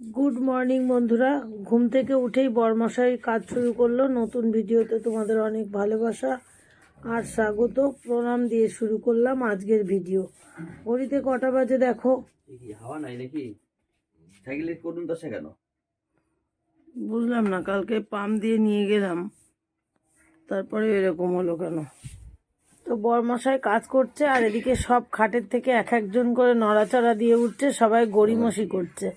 Good morning বন্ধুরা। ঘুম থেকে উঠেই বরমশাই কাজ শুরু করল। নতুন ভিডিওতে তোমাদের অনেক ভালোবাসা আর স্বাগত। প্রণাম দিয়ে শুরু করলাম আজকের ভিডিও। ঘড়িতে কটা বাজে দেখো? হাওয়া নাই নাকি? সাইকেলের করুন দশা কেন? বুঝলাম না কালকে পাম দিয়ে নিয়ে গেলাম। তারপরে এরকম হলো কেন? তো বরমশাই কাজ করছে আর এদিকে সব খাটের থেকে এক একজন করে নড়াচড়া দিয়ে উঠছে সবাই গড়িমসি করছে।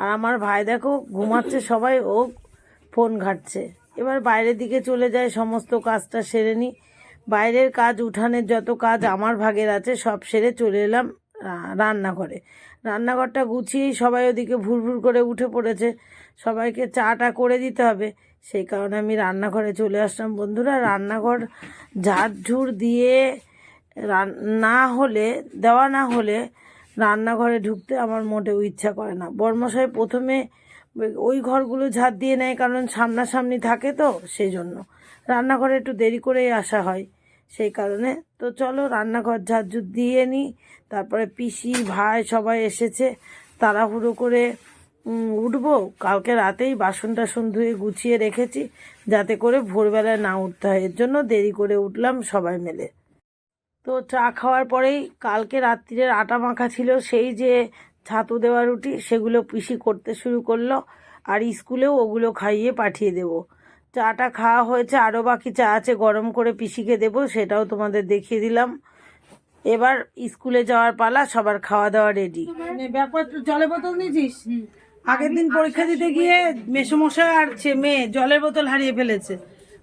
আর আমার ভাই দেখো ঘুমাচ্ছে, সবাই ও ফোন ঘাটছে। এবার বাইরের দিকে চলে যায়, সমস্ত কাজটা সেরে নি। বাইরের কাজ, উঠানের যত কাজ আমার ভাগের আছে, সব সেরে চলে এলাম রান্নাঘরে। রান্নাঘরটা গুছিয়েই সবাই ওদিকে ভুরভুর করে উঠে পড়েছে। সবাইকে চাটা করে দিতে হবে। সেই কারণে আমি রান্নাঘরে চলে আসলাম। বন্ধুরা, রান্নাঘর ঝাড়ঝুড় দিয়ে না হলে, দেওয়া না হলে রান্নাঘরে ঢুকতে আমার মোটেও ইচ্ছা করে না। বর্মশাই প্রথমে ওই ঘরগুলো ঝাড় দিয়ে নেয়, কারণ সামনাসামনি থাকে তো সেই জন্য রান্নাঘরে একটু দেরি করেই আসা হয় সেই কারণে। তো চলো রান্নাঘর ঝাড়ঝুড় দিয়ে নিই, তারপরে পিসি, ভাই সবাই এসেছে, তাড়াহুড়ো করে উঠবো। কালকে রাতেই বাসন টাসন ধুয়ে গুছিয়ে রেখেছি, যাতে করে ভোরবেলায় না উঠতে হয়। এর জন্য দেরি করে উঠলাম সবাই মিলে। তো চা খাওয়ার পরেই কালকে রাত্রিরের আটা মাখা ছিল সেই যে ছাতু দেওয়া রুটি সেগুলো পিসি করতে শুরু করল আর স্কুলেও ওগুলো খাইয়ে পাঠিয়ে দেব। চাটা খাওয়া হয়েছে আরও বাকি চা আছে গরম করে পিসিকে দেবো সেটাও তোমাদের দেখিয়ে দিলাম। এবার স্কুলে যাওয়ার পালা সবার খাওয়া দাওয়া রেডি ব্যাপার জলের বোতল নিয়েছিস? আগের দিন পরীক্ষা দিতে গিয়ে মেসমশাই আর ছে- মেয়ে জলের বোতল হারিয়ে ফেলেছে।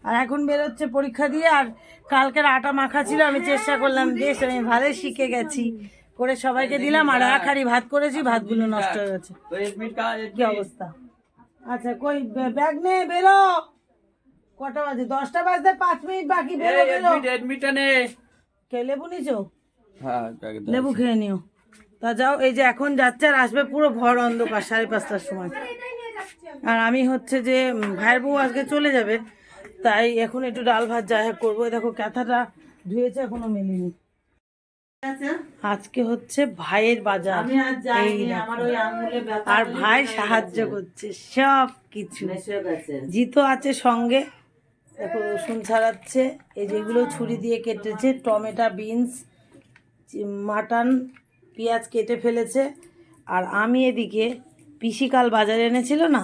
আর এখন বেরোচ্ছে পরীক্ষা দিয়ে আর কালকের আটা মাখা ছিল আমি চেষ্টা করলাম বেশ আমি ভালোই শিখে গেছি। করে সবাইকে দিলাম আর এক হাঁড়ি ভাত করেছি ভাতগুলো নষ্ট হয়ে গেছে। কি অবস্থা? আচ্ছা কই ব্যাগ নে বেরো। কটা বাজে? দশটা বাজতে পাঁচ মিনিট বাকি বেরো বেরো। এডমিটটা নে। কে লেবু নিছো? হ্যাঁ লেবু খেয়ে নিও। তা যাও এই যে এখন যাচ্ছে আর আসবে পুরো ভর অন্ধকার সাড়ে পাঁচটার সময়। আর আমি হচ্ছে যে ভাইয়ের বউ আজকে চলে যাবে। তাই এখন একটু ডাল ভাত যা হোক করব। দেখো ক্যাথাটা ধুয়েছে এখনও মেলিনি। আজকে হচ্ছে ভাইয়ের বাজার। দেখো। আর ভাই সাহায্য করছে সব কিছু। জিতো আছে সঙ্গে। দেখো রসুন ছাড়াচ্ছে। এই যেগুলো ছুরি দিয়ে কেটেছে টমেটো বিনস মাটন পেঁয়াজ কেটে ফেলেছে। আর আমি এদিকে পিসিকাল বাজারে এনেছিল না?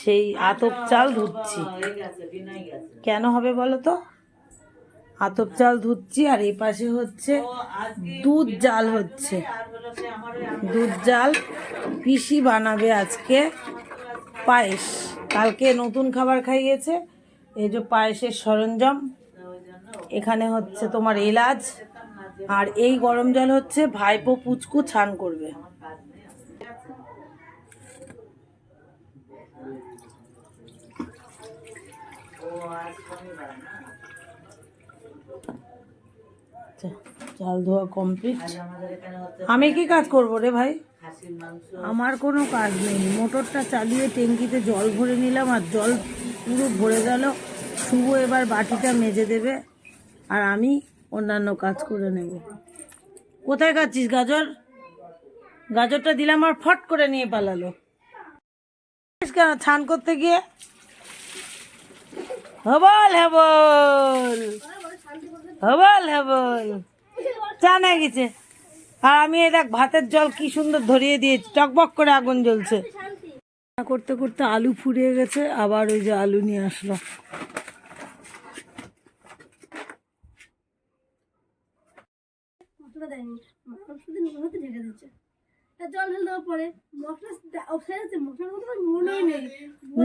সেই আতপ চাল ধুচ্ছি। কেন হবে বলো তো? আতপ চাল ধুচ্ছি আর এই পাশে হচ্ছে দুধ জাল হচ্ছে। দুধ জাল পিসি বানাবে আজকে পায়েস। কালকে নতুন খাবার খাইয়েছে। এই যে পায়েসের সরঞ্জাম। এখানে হচ্ছে তোমার এলাচ। আর এই গরম জল হচ্ছে ভাইপো পুচকু ছান করবে। চাল ধোয়া কমপ্লিট আমি কি কাজ করব রে ভাই? আমার কোনো কাজ নেই। মোটরটা চালিয়ে ট্যাঙ্কিতে জল ভরে নিলাম আর জল পুরো ভরে গেল। শুভ এবার বাটিটা মেজে দেবে আর আমি অন্যান্য কাজ করে নেব। কোথায় খাচ্ছিস গাজর? গাজরটা দিলাম আর ফট করে নিয়ে পালালো। কেন ছান করতে গিয়ে? হবল, হেবল। হবল, হেবল। জানা গেছে। আর আমি এই দেখ, ভাতের জল কি সুন্দর ধরিয়ে দিয়েছি টকবক করে আগুন জ্বলছে। করতে করতে আলু ফুরিয়ে গেছে, আবার ওই যে আলু নিয়ে আসলো। দেয়নি? শুধু ঢেকে দিচ্ছে। জল ঢেলে দেওয়ার পরে মশলা দে- ও মশলার মধ্যে তো নেই।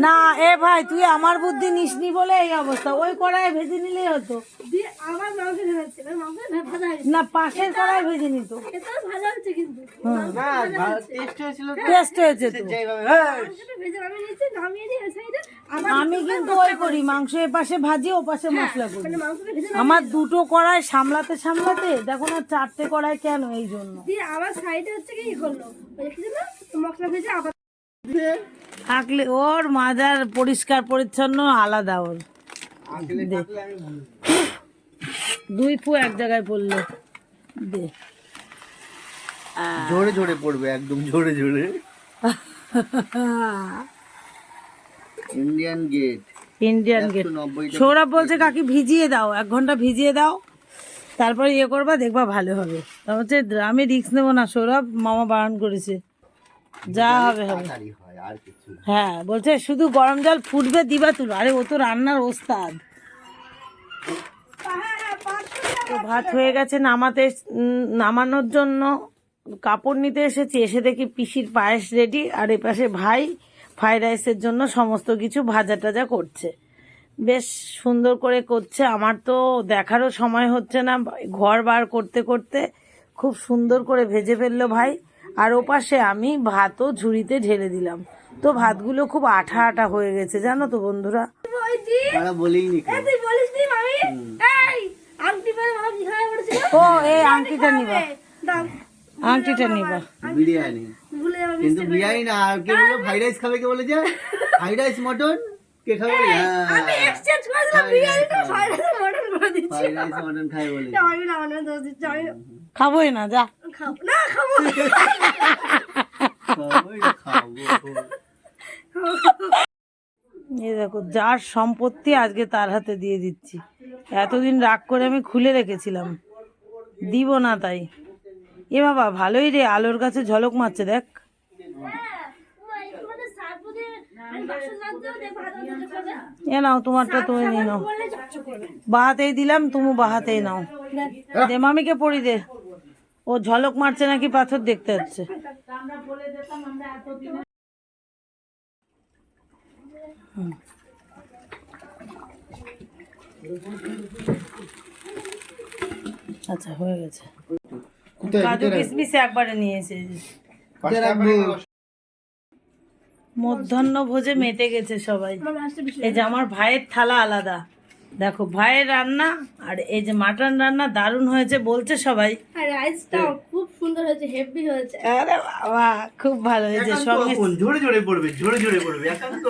না এ ভাই তুই আমার বুদ্ধি নিসনি বলে এই অবস্থা। ওই কড়াই ভেজে নিলেই হতো। দিয়ে আমার মাংস ঢেলেছে মাংস ভাজা না পাশের কড়াই ভেজে নিত। এটা ভাজা হচ্ছে কিন্তু। টেস্ট হয়েছে তো। মাংসটা ভেজে আমি নিচে নামিয়ে দিয়ে সাইডে আবার আমি কিন্তু ওই করি মাংস এ পাশে ভাজি ও পাশে মশলা করি। মানে আমার দুটো কড়াই সামলাতে সামলাতে দেখো না চারটে কড়াই কেন এই জন্য। আবার সাইডে হচ্ছে কি করল? ওই দেখি না মশলা ভেজে আবার থাকলে ওর মাজার পরিষ্কার পরিচ্ছন্ন আলাদা ওর। দুই ফু এক জায়গায় পড়ল। দে। জোরে জোরে পড়বে একদম জোরে জোরে। Indian gate Indian gate Sourav বলছে কাকি ভিজিয়ে দাও এক ঘণ্টা ভিজিয়ে দাও তারপরে ইয়ে করবা দেখবা ভালো হবে। হচ্ছে আমি রিক্স নেব না সৌরভ মামা বারণ করেছে। যা হবে হবে। হয় বলছে শুধু গরম জল ফুটবে দিবা তুলো। আরে ও তো রান্নার ওস্তাদ। তো ভাত হয়ে গেছে নামাতে নামানোর জন্য কাপড় নিতে এসেছি এসে দেখি পিসির পায়েস রেডি আর এপাশে ভাই ফ্রাইড রাইসের জন্য সমস্ত কিছু ভাজা টাজা করছে। বেশ সুন্দর করে করছে। আমার তো দেখারও সময় হচ্ছে না। ঘর বার করতে করতে খুব সুন্দর করে ভেজে ফেলল ভাই। আর ওপাশে আমি ভাতও ঝুড়িতে ঢেলে দিলাম। তো ভাতগুলো খুব আঠা আঠা হয়ে গেছে জানো তো বন্ধুরা? ও এই আংটিটা নিবা। আংটিটা নিবা। বিরিয়ানি। কিন্তু বিরিয়ানি না আর কে বলল ফ্রাইড রাইস খাবে কে বলেছে ফ্রাইড রাইস মটন কে খাবে আমি এক্সচেঞ্জ করে দিলাম বিরিয়ানিটা ফ্রাইড রাইস মটন করে দিচ্ছি। ফ্রাইড রাইস মটন খাবে বলে। আমি না মানে দোষ দিচ্ছি আমি খাবোই না যা। খাব না খাব। খাব এটা খাব। এই দেখো যার সম্পত্তি আজকে তার হাতে দিয়ে দিচ্ছি। এতদিন রাগ করে আমি খুলে রেখেছিলাম। দিব না তাই। এ বাবা ভালোই রে আলোর কাছে ঝলক মারছে দেখ। এ নাও তোমারটা তুমি নিয়ে নাও। বাহাতেই দিলাম তুমি বাহাতেই নাও। দে মামিকে পড়ি দে। ও ঝলক মারছে নাকি পাথর দেখতে যাচ্ছে। আচ্ছা হয়ে গেছে। কাজু কিশমিশ একবারে নিয়েছে মধ্যাহ্ন ভোজে মেতে গেছে সবাই। এই যে আমার ভাইয়ের থালা আলাদা। দেখো ভাইয়ের রান্না আর এই যে মাটন রান্না দারুণ হয়েছে বলছে সবাই। আর রাইসটাও খুব সুন্দর হয়েছে হেভি হয়েছে। আরে বাবা খুব ভালো হয়েছে সঙ্গে জোরে জোরে পড়বে জোরে জোরে পড়বে একান্ত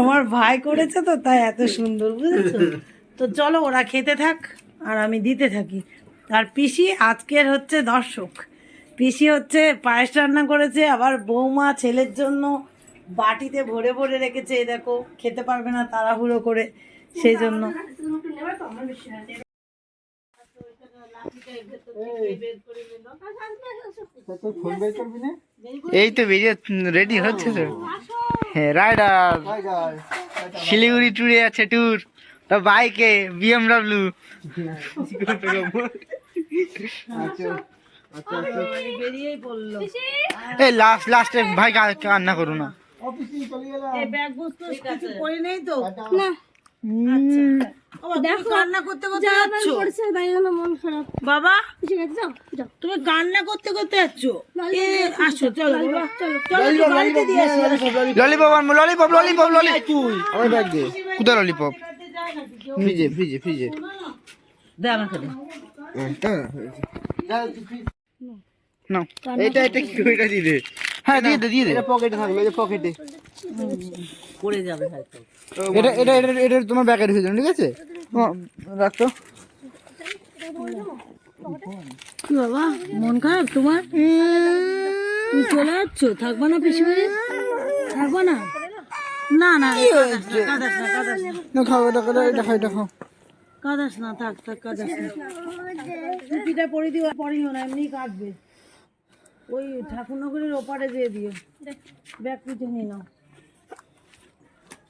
আমার ভাই করেছে তো তাই এত সুন্দর বুঝেছ? তো চলো ওরা খেতে থাক আর আমি দিতে থাকি। আর পিসি আজকের হচ্ছে দর্শক। পিসি হচ্ছে পায়েস রান্না করেছে আবার বৌমা ছেলের জন্য বাটিতে ভরে ভরে রেখেছে এই দেখো খেতে পারবে না তাড়াহুড়ো করে সেই জন্য। এই তো বেরিয়ে রেডি হচ্ছে তো। হ্যাঁ রাইডার শিলিগুড়ি ট্যুরে আছে ট্যুর তা বাইকে বিএমডাব্লিউ পড়ল এই লাস্ট লাস্টে ভাই কা- কান্না করো না। কান্না করতে মন বাবা যাও তুমি কান্না করতে করতে যাচ্ছ? আসো। চলো ললিপপ আনব ললিপপ ললিপপ ললিপপ। আমার ব্যাগ দে। কোথায় ললিপপ? ফ্রিজে ফ্রিজে দে নাও। এটা এটা কি এটা দিয়ে দে। হ্যাঁ দিয়ে দে দিয়ে দে। পকেটে থাকবে এই পকেটে পড়ে যাবে হয়তো। এটা এটা এটা এটা তোমার ব্যাগে রেখে দিন ঠিক আছে? রাখতো কি বাবা মন খারাপ তোমার? তুমি চলে যাচ্ছ? থাকবা না পিছু থাকবা না? না না কাদাস না কাদাস না না খাও এটা খাও এটা খাও এটা খাও। কাদাস না থাক থাক কাদাস না। টুপিটা পরে দিও পরিও না এমনি কাটবে ওই ঠাকুরনগরের ওপারে দিয়ে দিও। ব্যাগ পিছনে নিয়ে নাও।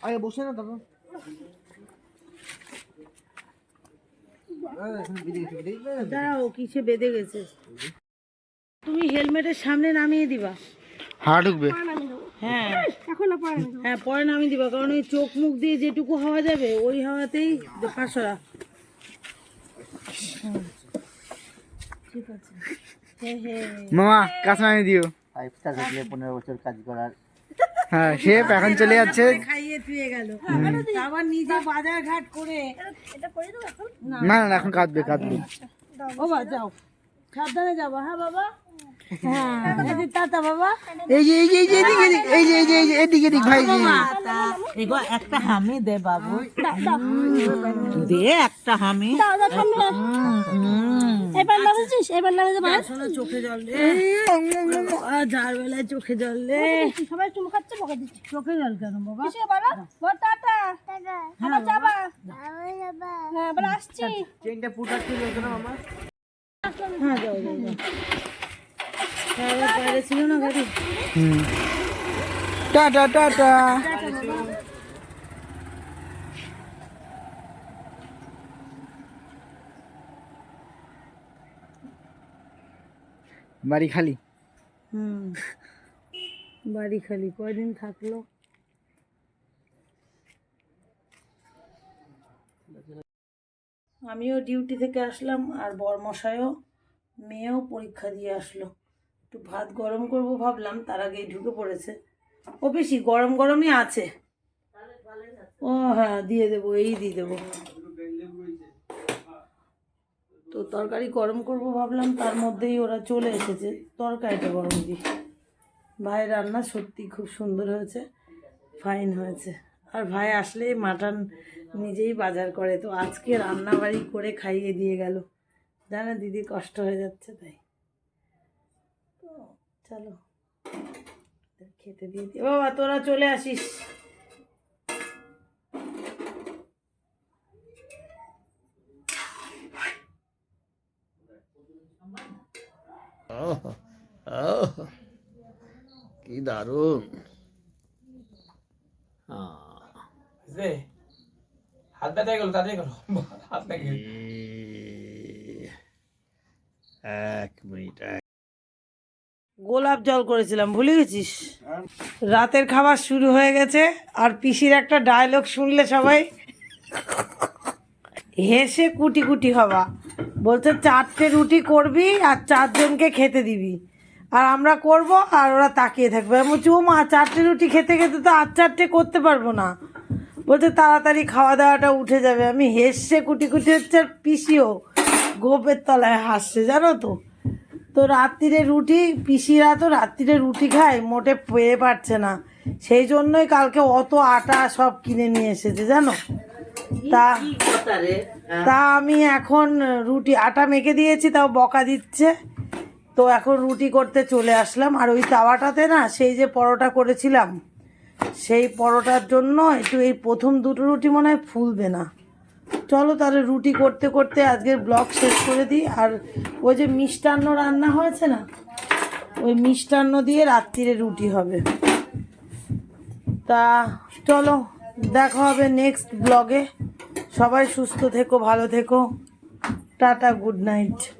আগে বসে না তখন দাঁড়াও কিসে বেঁধে গেছে। তুমি হেলমেটের সামনে নামিয়ে দিবা। হা ঢুকবে। হ্যাঁ। এখন না পারে হ্যাঁ পরে নামিয়ে দিবা কারণ ওই চোখ মুখ দিয়ে যেটুকু হাওয়া যাবে ওই হাওয়াতেই পাঁচশোরা ঠিক আছে। মামা কাছে দিও পনেরো বছর কাজ করার হ্যাঁ সে এখন চলে যাচ্ছে খাইয়ে থুয়ে গেল আবার নিজে বাজার ঘাট করে এটা করে দেবো এখন না না এখন কাঁদবে কাঁদবে ও যাও সাবধানে যাব হ্যাঁ বাবা হ্যাঁ একটা হামি দে বাবু দে একটা হামি দাও দাও ঠান্ডা এবার নামেছিস এবার নামে যে শোনো চোখে জল রে যার বেলায় চোখে জল রে সবাই চুমু খাচ্ছে বকা দিচ্ছে। চোখে জল কেন বাবা? কিসে বলো বল টাটা আবার যাবা? হ্যাঁ বলে আসছি। চেনটা পুটার ছিল মামা হ্যাঁ যাও যাও যাও। ছিল না গাড়ি? হুম। টাটা টাটা। বাড়ি খালি? হুম। বাড়ি খালি, কয়দিন থাকল? আমিও ডিউটি থেকে আসলাম আর বরমশাইও, মেয়েও পরীক্ষা দিয়ে আসলো। একটু ভাত গরম করব ভাবলাম, তার আগেই ঢুকে পড়েছে। ও বেশি গরম গরমই আছে। ও হ্যাঁ দিয়ে দেবো, এই দিয়ে দেবো। তো তরকারি গরম করব ভাবলাম, তার মধ্যেই ওরা চলে এসেছে। তরকারিটা গরম দিই। ভাই রান্না সত্যি খুব সুন্দর হয়েছে ফাইন হয়েছে। আর ভাই আসলেই মাটন নিজেই বাজার করে, তো আজকে রান্না বাড়ি করে খাইয়ে দিয়ে গেল। জানে, দিদি কষ্ট হয়ে যাচ্ছে তাই। তো চলো, খেতে দিয়ে দিই বাবা, তোরা চলে আসিস। দারুণ। হাত ব্যথা গেল তাড়াতাড়ি করো। হাত এক মিনিট গোলাপ জল করেছিলাম ভুলে গেছিস? রাতের খাবার শুরু হয়ে গেছে আর পিসির একটা ডায়লগ শুনলে সবাই হেসে কুটি কুটি হবা। বলছে চারটে রুটি করবি আর চারজনকে খেতে দিবি। আর আমরা করব আর ওরা তাকিয়ে থাকবে। আমি বলছি ও মা চারটে রুটি খেতে খেতে তো আর চারটে করতে পারব না। বলছে তাড়াতাড়ি খাওয়া দাওয়াটা উঠে যাবে। আমি হেসে কুটি কুটি হচ্ছে আর পিসিও গোপের তলায় হাসছে জানো তো? তো রাত্রিরে রুটি পিসিরা তো রাত্রিরে রুটি খায় মোটে পেয়ে পারছে না। সেই জন্যই কালকে অত আটা সব কিনে নিয়ে এসেছে জানো? তা তা আমি এখন রুটি আটা মেখে দিয়েছি তাও বকা দিচ্ছে। তো এখন রুটি করতে চলে আসলাম। আর ওই তাওয়াটাতে না সেই যে পরোটা করেছিলাম, সেই পরোটার জন্য একটু এই প্রথম দুটো রুটি মনে হয় ফুলবে না। চলো তাহলে রুটি করতে করতে আজকের ব্লগ শেষ করে দিই। আর ওই যে মিষ্টান্ন রান্না হয়েছে না, ওই মিষ্টান্ন দিয়ে রাত্রিরে রুটি হবে। তা চলো, দেখা হবে নেক্সট ব্লগে সবাই সুস্থ থেকো, ভালো থেকো। Tata good night